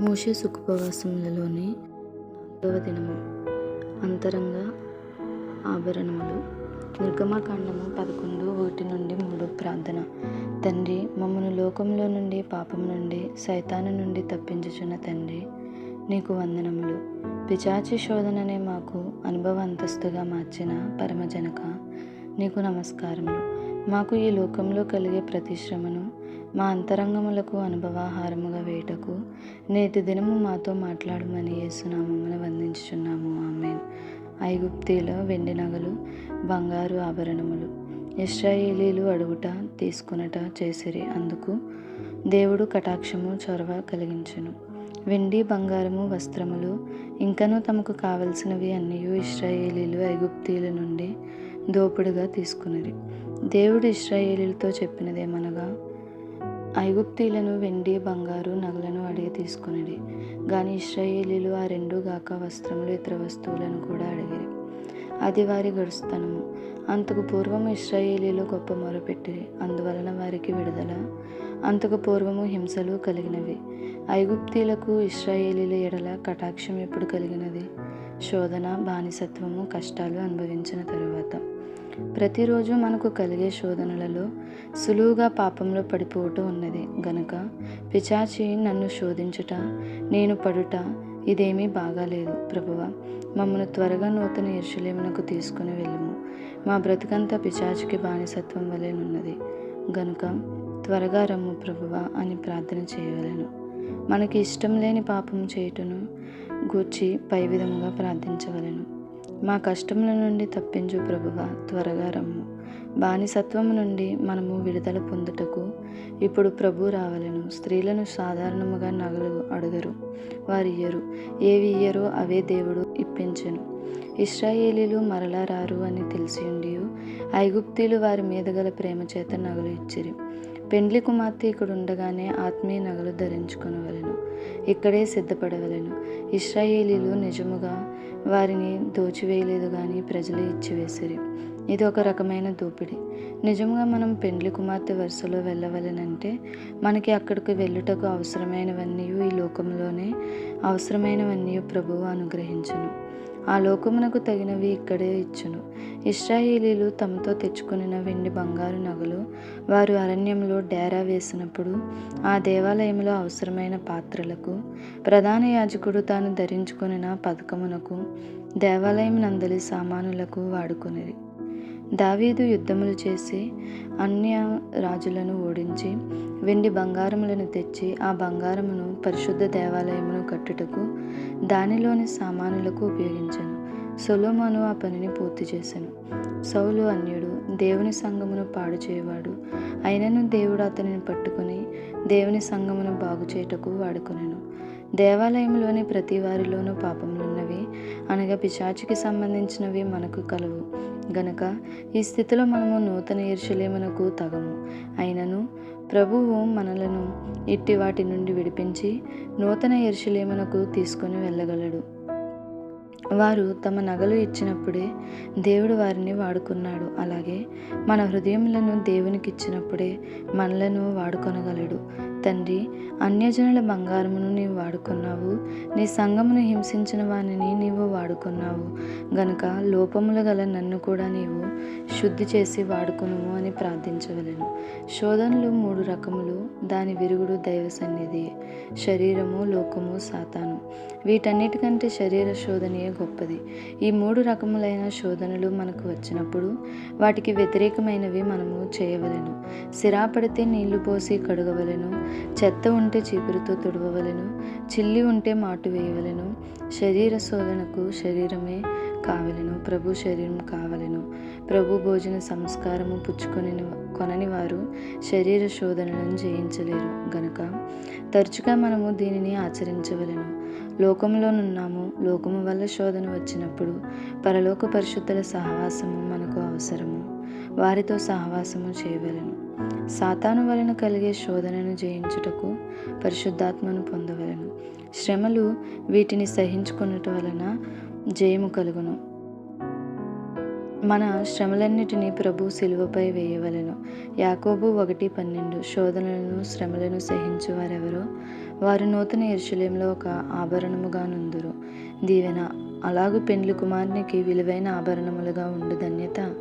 మూషే సుఖుపవాసములలోని నాలుగవ దినము. అంతరంగ ఆభరణములు. నిర్గమకాండము పదకొండు ఒకటి నుండి మూడు ప్రార్థన. తండ్రి మమ్మను లోకంలో నుండి పాపం నుండి సైతాను నుండి తప్పించుచున్న తండ్రి నీకు వందనములు. పిచాచి శోధననే మాకు అనుభవ అంతస్తుగా మార్చిన పరమజనక నీకు నమస్కారములు. మాకు ఈ లోకంలో కలిగే ప్రతి శ్రమను మా అంతరంగములకు అనుభవాహారముగా వేయటకు నేటి దినము మాతో మాట్లాడమని యేసునామమున వందించుచున్నాము. ఆమె ఐగుప్తిలో వెండి నగలు బంగారు ఆభరణములు ఇస్రాయేలీలు అడుగుట తీసుకునట చేసిరి. అందుకు దేవుడు కటాక్షము చొరవ కలిగించును. వెండి బంగారము వస్త్రములు ఇంకనూ తమకు కావలసినవి అన్నీ ఇస్రాయేలీలు ఐగుప్తీల నుండి దోపుడుగా తీసుకునిరి. దేవుడు ఇస్రాయేలీలతో చెప్పినదేమనగా ఐగుప్తీలను వెండి బంగారు నగలను అడిగి తీసుకునిడి. గాని ఇస్రాయేలీలు ఆ రెండు గాక వస్త్రములు ఇతర వస్తువులను కూడా అడిగిరి. అది వారి గడుస్తనము. అంతకు పూర్వం ఇస్రాయేలీలు గొప్ప మొరపెట్టిరి అందువలన వారికి విడుదల అంతకు పూర్వము హింసలు కలిగినవి. ఐగుప్తీలకు ఇస్రాయేలీల ఎడల కటాక్షం ఎప్పుడు కలిగినది? శోధన బానిసత్వము కష్టాలు అనుభవించిన తరువాత. ప్రతిరోజు మనకు కలిగే శోధనలలో సులువుగా పాపంలో పడిపోవటం ఉన్నది. గనుక పిచాచి నన్ను శోధించుట నేను పడుట ఇదేమీ బాగాలేదు ప్రభువ. మమ్మల్ని త్వరగా నూతన ఇర్షులేమునకు తీసుకుని వెళ్ళము. మా బ్రతుకంతా పిచాచికి బానిసత్వం వలెనున్నది గనుక త్వరగా రమ్ము ప్రభువ అని ప్రార్థన చేయవలను. మనకి ఇష్టం లేని పాపం చేయుటను గూర్చి పై విధముగా ప్రార్థించవలను. మా కష్టముల నుండి తప్పించు ప్రభువ త్వరగా రమ్ము. బానిసత్వము నుండి మనము విడుదల పొందుటకు ఇప్పుడు ప్రభు రావలను. స్త్రీలను సాధారణముగా నగలు అడగరు వారు ఇయ్యరు. ఏవి ఇయ్యరో అవే దేవుడు ఇప్పించెను. ఇస్రాయేలీలు మరలా రారు అని తెలిసి ఉండి ఐగుప్తీలు వారి మీద గల ప్రేమ చేత నగలు ఇచ్చిరి. పెండ్లి కుమార్తె ఇక్కడ ఉండగానే ఆత్మీయ నగలు ధరించుకొనవలెను. ఇక్కడే సిద్ధపడవలెను. ఇస్రాయేలీలు నిజముగా వారిని దోచివేయలేదు కానీ ప్రజలు ఇచ్చివేసిరి. ఇది ఒక రకమైన దోపిడి. నిజంగా మనం పెండ్లి కుమార్తె వరుసలో వెళ్ళవలనంటే మనకి అక్కడికి వెళ్ళుటకు అవసరమైనవన్నీ ఈ లోకంలోనే అవసరమైనవన్నీ ప్రభువు అనుగ్రహించును. ఆ లోకమునకు తగినవి ఇక్కడే ఇచ్చును. ఇస్రాయేలీలు తమతో తెచ్చుకున్న వెండి బంగారు నగలు వారు అరణ్యంలో డేరా వేసినప్పుడు ఆ దేవాలయంలో అవసరమైన పాత్రలకు ప్రధాన యాజకుడు తాను ధరించుకున్న పథకమునకు దేవాలయం నందలి సామానులకు వాడుకునేది దావీదు యుద్ధములు చేసి అన్య రాజులను ఓడించి వెండి బంగారములను తెచ్చి ఆ బంగారమును పరిశుద్ధ దేవాలయమును కట్టుటకు దానిలోని సామానులకు ఉపయోగించను. సొలోమోను ఆ పనిని పూర్తి చేశాను సౌలు అన్యుడు దేవుని సంగమును పాడు చేయవాడు. అయినను దేవుడు అతనిని పట్టుకుని దేవుని సంగమును బాగు చేయుటకు వాడుకునేను. దేవాలయంలోని ప్రతి వారిలోనూ పాపములు అనగా పిశాచికి సంబంధించినవి మనకు కలవు. గనక ఈ స్థితిలో మనము నూతన ఈర్షలేమునకు తగము. అయినను ప్రభువు మనలను ఇట్టి వాటి నుండి విడిపించి నూతన ఈర్షలేమునకు తీసుకొని వెళ్ళగలడు. వారు తమ నగలు ఇచ్చినప్పుడే దేవుడు వారిని వాడుకున్నాడు. అలాగే మన హృదయములను దేవునికి ఇచ్చినప్పుడే మనలను వాడుకొనగలడు. తండ్రి అన్యజనుల బంగారమును నీవు వాడుకున్నావు. నీ సంగమును హింసించిన వానిని నీవు వాడుకున్నావు. గనుక లోపములు గల నన్ను కూడా నీవు శుద్ధి చేసి వాడుకును అని ప్రార్థించవలను. శోధనలు మూడు రకములు దాని విరుగుడు దైవ సన్నిధి శరీరము లోకము సాతాను. వీటన్నిటికంటే శరీర శోధనయే గొప్పది. ఈ మూడు రకములైన శోధనలు మనకు వచ్చినప్పుడు వాటికి వ్యతిరేకమైనవి మనము చేయవలెను. సిరాపడితే నీళ్ళు పోసి కడుగవలెను. చెత్త ఉంటే చీపురుతో తుడవవలెను చిల్లి ఉంటే మాటు వేయవలెను శరీర శోధనకు శరీరమే కావలెను ప్రభు శరీరం కావలెను. ప్రభు భోజన సంస్కారము పుచ్చుకొని కొనని వారు శరీర శోధనలను జయించలేరు గనుక. తరచుగా మనము దీనిని ఆచరించవలెను. లోకంలోనున్నాము లోకము వల్ల శోధన వచ్చినప్పుడు పరలోక పరిశుద్ధుల సహవాసము మనకు అవసరము. వారితో సహవాసము చేయవలెను. సాతాను వలన కలిగే శోధనను జయించుటకు పరిశుద్ధాత్మను పొందవలెను. శ్రమలు వీటిని సహించుకున్నట వలన జయము కలుగును. మన శ్రమలన్నిటినీ ప్రభు సిలువపై వేయవలెను. యాకోబు ఒకటి పన్నెండు. శోధనలను శ్రమలను సహించు వారెవరో? వారు నూతన ఎరుశలేంలో ఒక ఆభరణముగా నుందురు. దీవెన అలాగు పెండ్లి కుమారునికి విలువైన ఆభరణములుగా ఉండు ధన్యత.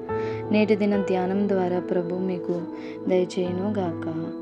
నేటి దిన ధ్యానం ద్వారా ప్రభు మీకు దయచేయును గాక